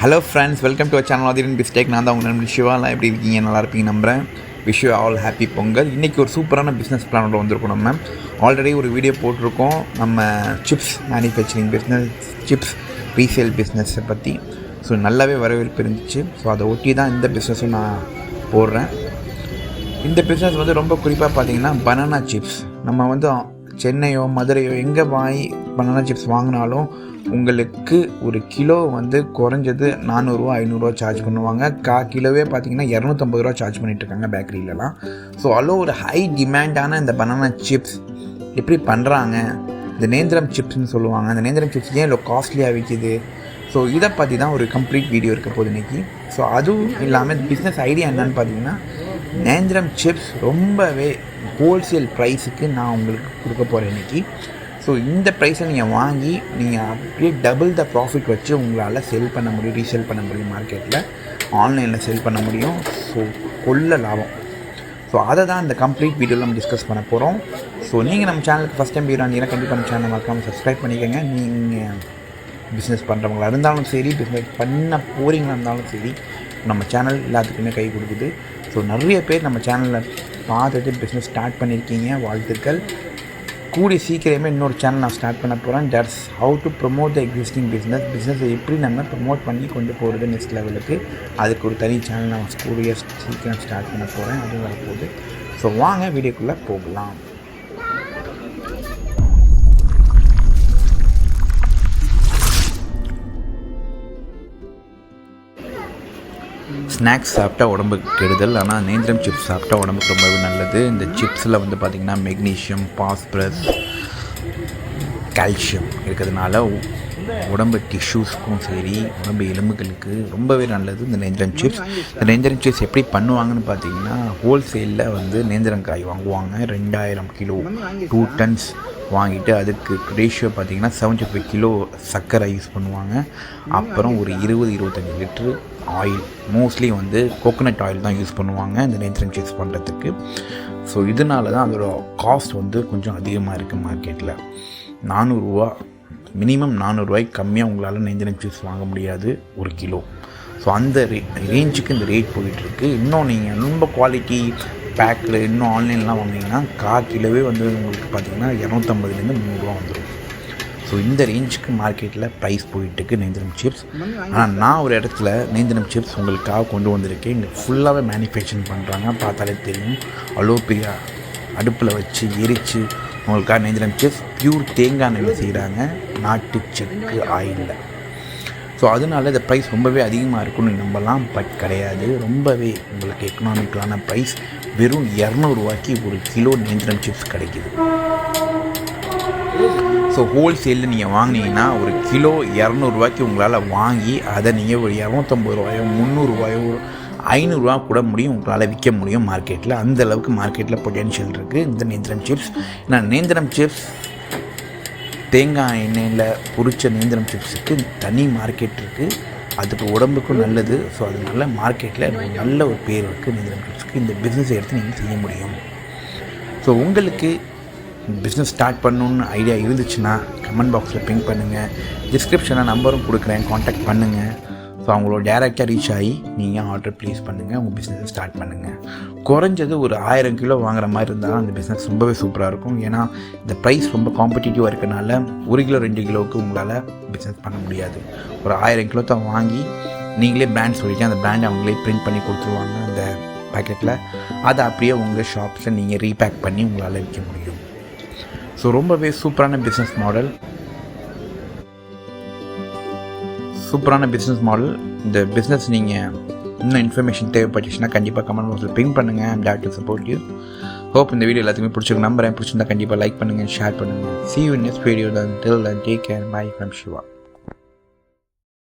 Hello friends welcome to channel Athiran பிஸ்டேக் நான் தான் உங்கள் நண்பர் சிவாலாம் எப்படி இருக்கீங்க? நல்லா இருப்பீங்க நம்புகிறேன் wish you all happy Pongal. இன்றைக்கி ஒரு சூப்பரான பிஸ்னஸ் பிளானோட வந்திருக்கோம் நம்ம. ஆல்ரெடி ஒரு வீடியோ போட்டிருக்கோம். நம்ம chips manufacturing business chips resale பிஸ்னஸை பற்றி ஸோ நல்லாவே வரவேற்பு இருந்துச்சு. ஸோ அதை ஒட்டி தான் இந்த பிஸ்னஸும் நான் போடுறேன். இந்த பிஸ்னஸ் வந்து ரொம்ப குறிப்பாக பார்த்தீங்கன்னா பனானா சிப்ஸ் நம்ம வந்து சென்னையோ மதுரையோ எங்கே வாங்கி பனானா சிப்ஸ் வாங்கினாலும் உங்களுக்கு ஒரு கிலோ வந்து குறைஞ்சது நானூறுரூவா ஐநூறுரூவா சார்ஜ் பண்ணுவாங்க. கா கிலோவே பார்த்தீங்கன்னா இரநூத்தம்பது ரூபா சார்ஜ் பண்ணிகிட்ருக்காங்க இருக்காங்க பேக்கரியிலலாம் ஸோ அவ்வளோ ஒரு ஹை டிமாண்டான இந்த பனானா சிப்ஸ் எப்படி பண்ணுறாங்க இந்த நேந்திரம் சிப்ஸ்னு சொல்லுவாங்க. அந்த நேந்திரம் சிப்ஸ் ஏன் இவ்வளோ காஸ்ட்லியாக விற்கிது ஸோ இதை பற்றி தான் ஒரு கம்ப்ளீட் வீடியோ இருக்க போகுது இன்றைக்கி ஸோ அதுவும் இல்லாமல் பிஸ்னஸ் ஐடியா என்னன்னு பார்த்தீங்கன்னா நேந்திரம் சிப்ஸ் ரொம்பவே ஹோல்சேல் ப்ரைஸுக்கு நான் உங்களுக்கு கொடுக்க போகிறேன் இன்றைக்கி ஸோ இந்த ப்ரைஸை நீங்கள் வாங்கி நீங்கள் அப்படியே டபுள் த ப்ராஃபிட் வச்சு உங்களால் செல் பண்ண முடியும் ரீசேல் பண்ண முடியும் மார்க்கெட்டில் ஆன்லைனில் செல் பண்ண முடியும். ஸோ கொள்ள லாபம். ஸோ அதை தான் இந்த கம்ப்ளீட் வீடியோவில் நம்ம டிஸ்கஸ் பண்ண போகிறோம் ஸோ நீங்கள் நம்ம சேனலுக்கு ஃபஸ்ட் டைம் வீடியோ வந்தீங்கன்னா கண்டிப்பாக நம்ம சேனல் மறக்காமல் சப்ஸ்கிரைப் பண்ணிக்கோங்க. நீங்கள் பிஸ்னஸ் பண்ணுறவங்களா இருந்தாலும் சரி பிஸ்னஸ் பண்ண போகிறீங்களா இருந்தாலும் சரி நம்ம சேனல் எல்லாத்துக்குமே கை கொடுக்குது. ஸோ நிறைய பேர் நம்ம சேனலில் பார்த்துட்டு பிஸ்னஸ் ஸ்டார்ட் பண்ணியிருக்கீங்க வாழ்த்துக்கள். கூடிய சீக்கிரமே இன்னொரு சேனல் நான் ஸ்டார்ட் பண்ண போகிறேன் that's how to promote the existing business பிஸ்னஸை எப்படி நம்ம ப்ரொமோட் பண்ணி கொண்டு போகிறது நெக்ஸ்ட் லெவலுக்கு அதுக்கு ஒரு தனி சேனல் நான் கூடிய சீக்கிரம் ஸ்டார்ட் பண்ண போகிறேன் அதுவும் வரப்போகுது. ஸோ வாங்க வீடியோக்குள்ளே போகலாம். ஸ்நாக்ஸ் சாப்பிட்டா உடம்புக்கு கெடுதல். ஆனால் நேந்திரம் சிப்ஸ் சாப்பிட்டா உடம்புக்கு ரொம்பவே நல்லது. இந்த சிப்ஸில் வந்து பார்த்திங்கன்னா மெக்னீஷியம் பாஸ்பரஸ் கால்சியம் இருக்கிறதுனால உடம்பு டிஷ்யூஸ்க்கும் சரி உடம்பு எலும்புகளுக்கு ரொம்பவே நல்லது. இந்த நேந்திரம் சிப்ஸ் இந்த நேந்திரம் சிப்ஸ் எப்படி பண்ணுவாங்கன்னு பார்த்தீங்கன்னா ஹோல்சேலில் வந்து நேந்திரங்காய் வாங்குவாங்க. ரெண்டாயிரம் கிலோ டூ டன்ஸ் வாங்கிட்டு அதுக்கு ரேஷியோ பார்த்தீங்கன்னா செவன்டி ஃபைவ் கிலோ சர்க்கரை யூஸ் பண்ணுவாங்க. அப்புறம் ஒரு இருபது இருபத்தஞ்சி லிட்ரு ஆயில் மோஸ்ட்லி வந்து கோகோனட் ஆயில் தான் யூஸ் பண்ணுவாங்க இந்த நேந்திரம் சிப்ஸ் பண்ணுறதுக்கு ஸோ இதனால தான் அதோட காஸ்ட் வந்து கொஞ்சம் அதிகமாக இருக்குது மார்க்கெட்டில் நானூறுரூவா மினிமம் நானூறுரூவாய்க்கு கம்மியாக உங்களால் நேந்திரம் சிப்ஸ் வாங்க முடியாது ஒரு கிலோ. ஸோ அந்த ரே ரேஞ்சுக்கு இந்த ரேட் போயிட்டுருக்கு. இன்னும் நீங்கள் ரொம்ப குவாலிட்டி பேக்கில் இன்னும் ஆன்லைன்லாம் வாங்கினீங்கன்னா கா கிலோவே வந்து உங்களுக்கு பார்த்தீங்கன்னா இரநூத்தம்பதுலேருந்து முந்நூறுரூவா வந்துடும் ஸோ இந்த ரேஞ்சுக்கு மார்க்கெட்டில் ப்ரைஸ் போயிட்டுருக்கு நேந்திரம் சிப்ஸ் ஆனால் நான் ஒரு இடத்துல நேந்திரம் சிப்ஸ் உங்களுக்காக கொண்டு வந்திருக்கேன். இங்கே ஃபுல்லாகவே மேனுஃபேக்சரிங் பண்ணுறாங்க பார்த்தாலே தெரியும். அவ்வளோ பெரிய அடுப்பில் வச்சு எரித்து உங்களுக்காக நேந்திரம் சிப்ஸ் பியூர் தேங்காய் எண்ணெய் செய்கிறாங்க நாட்டு செக்கு ஆயிலில். ஸோ அதனால இந்த ப்ரைஸ் ரொம்பவே அதிகமாக இருக்கும்னு நம்பலாம். பட் கிடையாது. ரொம்பவே உங்களுக்கு எக்கனாமிக்கலான ப்ரைஸ் வெறும் இரநூறுவாய்க்கு ஒரு கிலோ நேந்திரம் சிப்ஸ் கிடைக்குது. ஸோ ஹோல்சேலில் நீங்கள் வாங்கினீங்கன்னா ஒரு கிலோ இரநூறுவாய்க்கு உங்களால் வாங்கி அதை நீங்கள் ஒரு இரநூத்தம்பது ரூபாயோ முந்நூறுரூவாயோ ஐநூறுரூவா கூட முடியும் உங்களால் விற்க முடியும் மார்க்கெட்டில் அந்த அளவுக்கு மார்க்கெட்டில் பொட்டென்ஷியல் இருக்குது இந்த நேந்திரம் சிப்ஸ் நான் நேந்திரம் சிப்ஸ் தேங்காய் எண்ணெயில் பொரிச்ச நேந்திரம் சிப்ஸுக்கு தனி மார்க்கெட் இருக்குது அதுக்கு உடம்புக்கும் நல்லது. ஸோ அதனால மார்க்கெட்டில் நல்ல ஒரு பேர் இருக்குது நேந்திரம் சிப்ஸுக்கு இந்த பிஸ்னஸ் எடுத்து நீங்கள் செய்ய முடியும். ஸோ உங்களுக்கு பிஸ்னஸ் ஸ்டார்ட் பண்ணணுன்னு ஐடியா இருந்துச்சுன்னா கமெண்ட் பாக்ஸில் பிங்க் பண்ணுங்கள் டிஸ்கிரிப்ஷனில் நம்பரும் கொடுக்குறேன். காண்டாக்ட் பண்ணுங்கள் ஸோ அவங்களோட டேரெக்டாக ரீச் ஆகி நீங்கள் ஆர்டர் ப்ளேஸ் பண்ணுங்கள் உங்கள் பிஸ்னஸை ஸ்டார்ட் பண்ணுங்கள் குறைஞ்சது ஒரு ஆயிரம் கிலோ வாங்குற மாதிரி இருந்தால் அந்த பிஸ்னஸ் ரொம்பவே சூப்பராக இருக்கும். ஏன்னா இந்த ப்ரைஸ் ரொம்ப காம்படிட்டிவாக இருக்கனால ஒரு கிலோ ரெண்டு கிலோவுக்கு உங்களால் பிஸ்னஸ் பண்ண முடியாது. ஒரு ஆயிரம் கிலோ தான் வாங்கி நீங்களே பிராண்ட் சொல்லிட்டு அந்த பிராண்ட் அவங்களே பிரிண்ட் பண்ணி கொடுத்துருவாங்க அந்த பேக்கெட்டில் அதை அப்படியே உங்கள் ஷாப்ஸில் நீங்கள் ரீபேக் பண்ணி உங்களால் விற்க முடியும். ஸோ ரொம்பவே சூப்பரான பிஸ்னஸ் மாடல் சூப்பரான பிஸ்னஸ் மாடல் இந்த பிஸ்னஸ் நீங்கள் இன்னும் இன்ஃபர்மேஷன் தேவைப்பட்டுச்சுன்னா கண்டிப்பாக கமெண்ட் பாக்ஸில் பிங் பண்ணுங்கள் I'm there to support you hope இந்த வீடியோ எல்லாத்துக்குமே பிடிச்சிருக்கு. நம்புறேன். பிடிச்சிருந்தா கண்டிப்பாக லைக் பண்ணுங்கள் ஷேர் பண்ணுங்கள் சி யூ நெக்ஸ்ட் வீடியோ தான் till take care bye from Siva